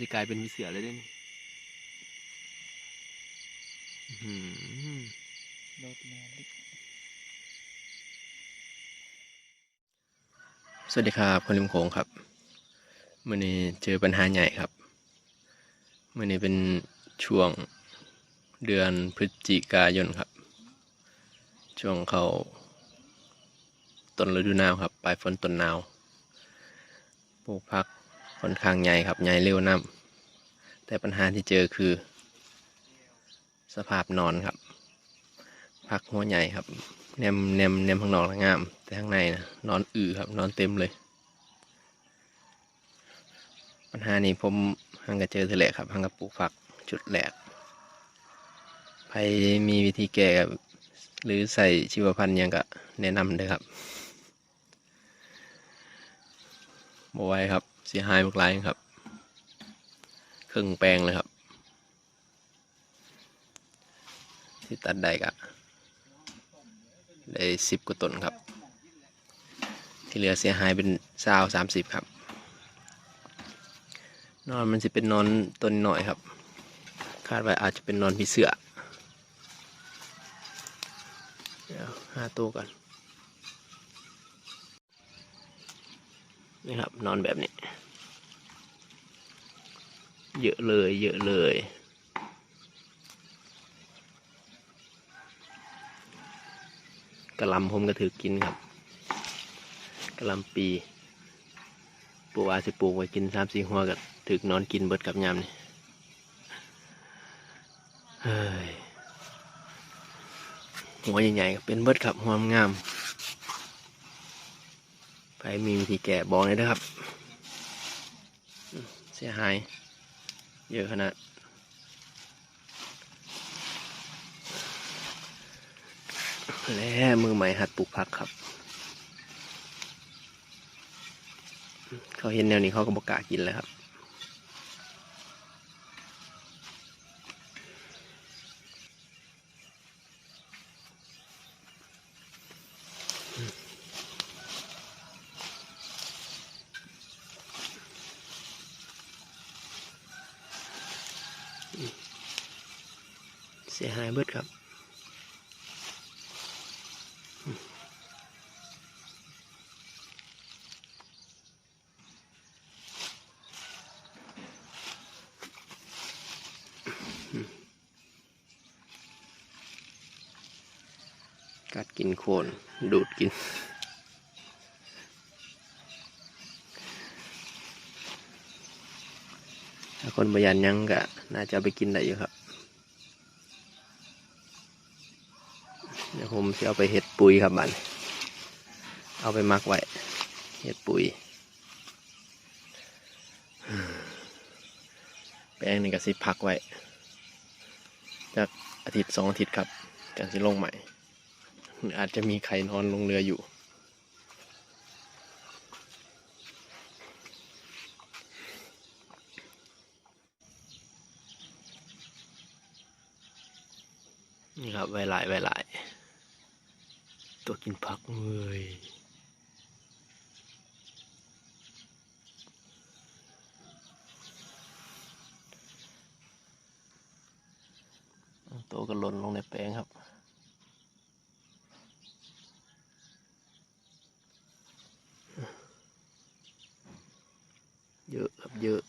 สิกลายเป็นวิเสือเลยด้นี่อื้อหือโดดแมนลิสวัสดีครับคนริมโขงครับมื่อนี้เจอปัญหาใหญ่ครับมื่อนี้เป็นช่วงเดือนพฤศจิกายนครับ ช่วงเขาต้นฤดูหนาวครับ ปลายฝนต้นหนาวปลูกพัก ค่อนข้างใหญ่ครับใหญ่เร็วน้ำแต่ปัญหาที่เจอคือ สภาพนอนครับ พักหัวใหญ่ครับแนมแนมแนมข้างนอกงาม แต่ข้างในนะนอนอือครับ นอนเต็มเลย ปัญหานี้ผมหังกะเจอเทอแหลกครับหังกะปลูกฝักจุดแหลกใครมีวิธีแก้หรือใส่ชีวพันธุ์ยังก็แนะนำเลยครับบไว้ครับ เสียหายมากหลายครับ เครึ่องแปลงเลยครับ ที่ตัดได้กะได้สิบกว่าต้นครับ ที่เหลือเสียหายเป็นซาวสามสิบครับ นอนมันจะเป็นนอนต้นหน่อยครับ คาดว่าอาจจะเป็นนอนผีเสือเดี๋ยวหาตัวก่อนนี่ครับนอนแบบนี้ เยอะเลย เยอะเลย กระลำผมก็ถือกินครับ กระลำปีปูว่าสิปูไว้กินสามสี่หัวก็ถือนอนกินเบิดกับยำนี่เฮ้ยหัวใหญ่ๆก็เป็นเบิดครับหัวงามไปมีวิธีแก่บอกเลยนะครับ เสียหาย เยอะขนาดและมือใหม่หัดปลูกผักครับ เขาเห็นแนวนี้เขาก็บอกกากินแล้วครับ สียหายเบิดครับกัดกินโคนดูดกินถ้าคนบยันยังก็น่าจะไปกินได้อยู่ครับ เดี๋ยว ผมจะเอาไปเห็ดปุ๋ยครับบันเอาไปมักไว้เห็ดปุ๋ย แป้งนี่ก็สิพักไว้ จากอาทิตย์สองอาทิตย์ครับจังสิลงใหม่ อาจจะมีใครนอนลงเรืออยู่นี่ครับไวหลายไวหลาย ตัวกินผักเว้ยตัวก็หล่นลงในแปลงครับเยอะครับเยอะ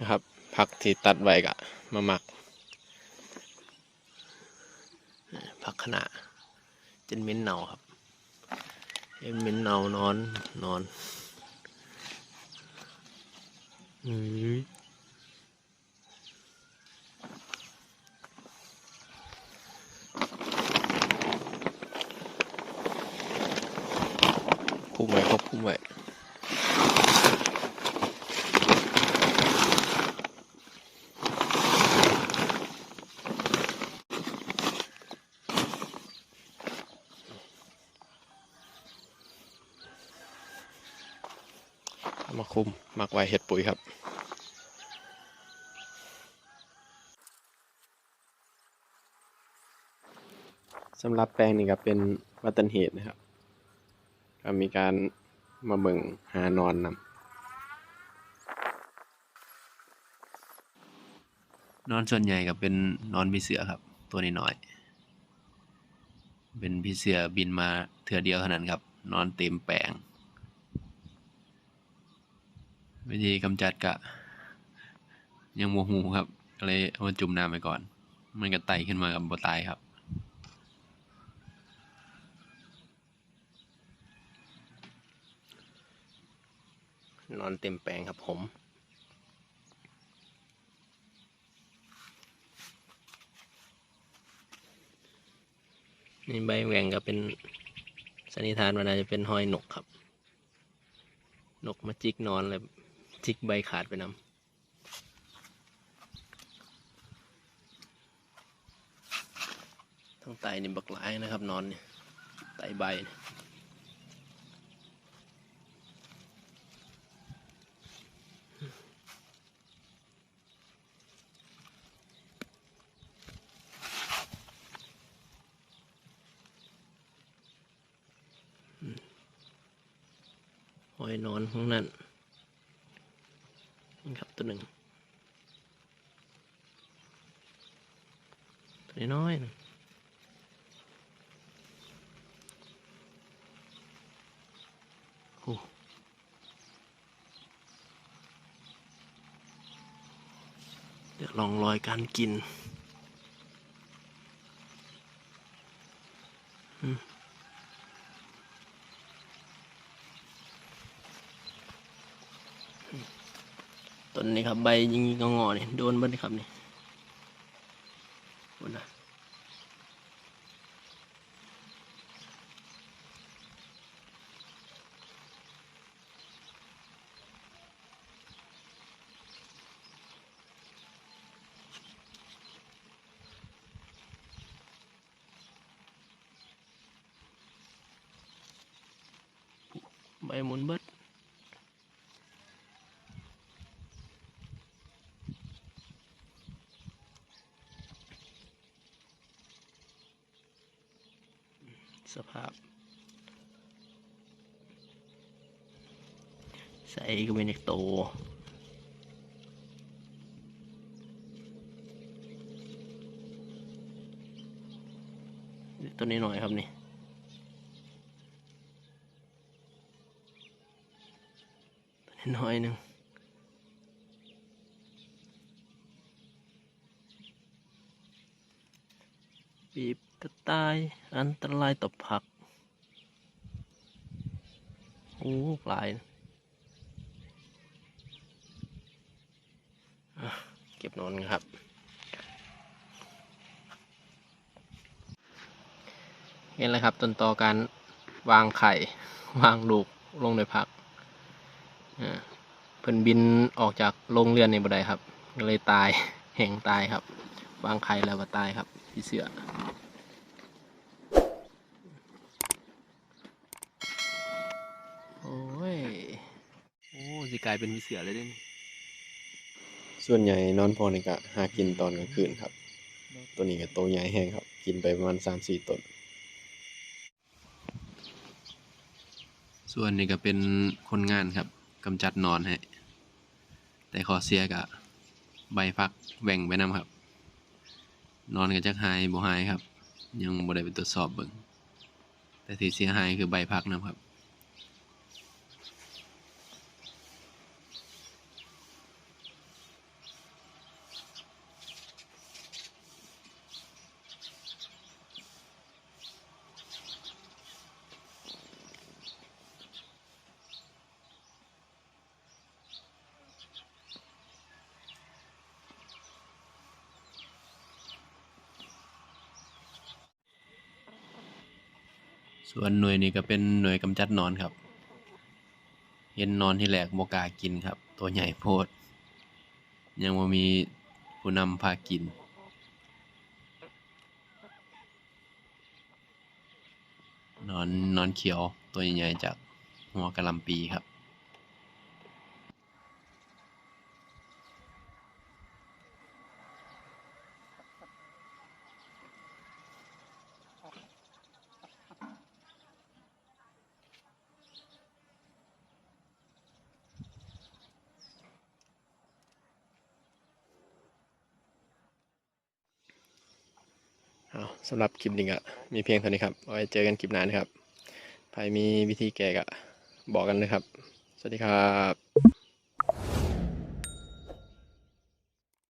นะครับผักที่ตัดไว้กะมาหมักผักขนาจนเหม็นเน่าครับเห็นเหม็นเน่านอนนอนอืมคุมไว้ครับคุมไว้ มาคุมมักไว้เห็ดปุ๋ยครับสำหรับแปลงนี้ก็เป็นวัตันเหตุนะครับ ก็มีการมาเบิ่งหานอนนำนอนส่วนใหญ่ก็เป็นนอนพี่เสือครับ ตัวน้อยๆเป็นพี่เสือบินมาเถื่อเดียวเท่านั้นครับ นอนเต็มแปลง วิธีกำจัดกะ ยังโมหูครับก็เลยเอามาจุ่มน้ำไปก่อน มันก็ไต่ขึ้นมากับบตายครับ นอนเต็มแปลงครับผมนี่ใบแหวงก็เป็นสันนิษฐานว่าน่าจะเป็นหอยนกครับ นกมาจิกนอนเลย จิกใบขาดไปนำทั้งไตนี่บักหลายนะครับนอนเนี่ยไตใบหอยนอนข้างนั้น นี่ครับตัวหนึ่งตัวน้อยนะโอ้เดี๋ยวลองรอยการกิน อืม ต้นนี้ครับ ใบยิงงงอๆนี่โดนเบิ้ลครับนี่โอ้นะใบหมุนเบิด ส ภาพ ใส่ก็เป็นเด็กโตตัวนี้หน่อยครับนี่ตัวนี้น้อยหนึ่งบีบ กระต่ายอันตรายต่อผัก โอ้ปลาย เก็บนอนครับเห็นแล้วครับต้นตอการวางไข่ วางลูกลงในผักเพิ่นบินออกจากโรงเรือนในบันได้ครับ ก็เลยตายแห่งตายครับ วางไข่แล้วก็ตายครับพี่เสือ โอ้ย โอ้สิ กลายเป็นมีเสือเลยเด้นส่วนใหญ่นอนพอนี่ก็หากินตอนกลางคืนครับ ตัวนี้ก็โตวใหญ่แห้งครับ กินไปประมาณสามสี่ต้น ส่วนนี้ก็เป็นคนงานครับกำจัดหนอนให้ แต่ขอเสียกับใบพักแหว่งไปนำครับ นอนก็จักหายบ่หายครับ ยังบ่ได้ไปตรวจสอบเบิ่งแต่ที่เสียหายคือใบพักนะครับ ส่วนหน่วยนี้ก็เป็นหน่วยกำจัดนอนครับ เห็นนอนที่แหลกโมกากินครับ ตัวใหญ่โพด ยังบ่มีผู้นำพากิน นอนนอนเขียวตัวใหญ่ๆจากหัวกะลำปีครับ เอาสำหรับคลิปนี้ก็มีเพียงเท่านี้ครับไว้เจอกันคลิปหน้านะครับใครมีวิธีแก้ก็บอกกันนะครับ สวัสดีครับ